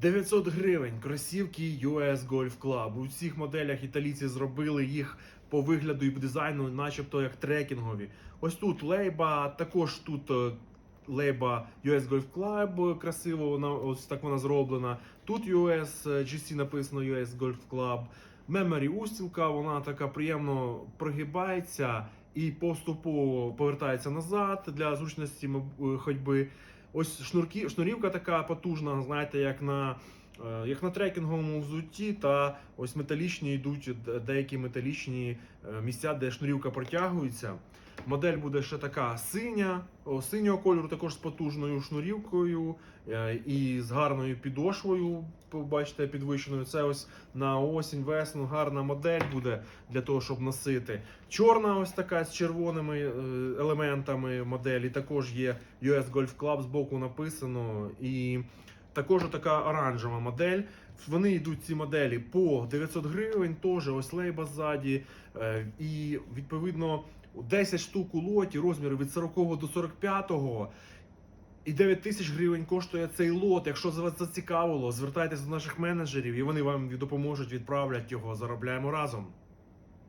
900 гривень кросівки US Golf Club. У цих моделях італійці зробили їх по вигляду і дизайну, начебто як трекінгові. Ось тут лейба, також тут е, лейба US Golf Club, красиво вона ось так вона зроблена. Тут US GC написано US Golf Club. Memory устілка, вона така приємно прогибається і поступово повертається назад для зручності е, ходьби. Ось шнурки, шнурівка така потужна, знаєте, як на, як на трекінговому взутті, та ось металічні йдуть деякі металічні е, місця, де шнурівка протягується. Модель буде ще така синя, синього кольору, також з потужною шнурівкою е, і з гарною підошвою. Побачите, підвищеною. Це ось на осінь, весну гарна модель буде для того, щоб носити. Чорна, ось така з червоними е, елементами моделі. Також є US Golf Club збоку написано. І також така оранжева модель. Вони йдуть ці моделі по 900 гривень, теж ось лейба ззаді. Е, І відповідно 10 штук у лоті, розміри від 40 до 45. І 9 тисяч гривень коштує цей лот. Якщо вас зацікавило, звертайтеся до наших менеджерів, і вони вам допоможуть відправлять його. Заробляємо разом.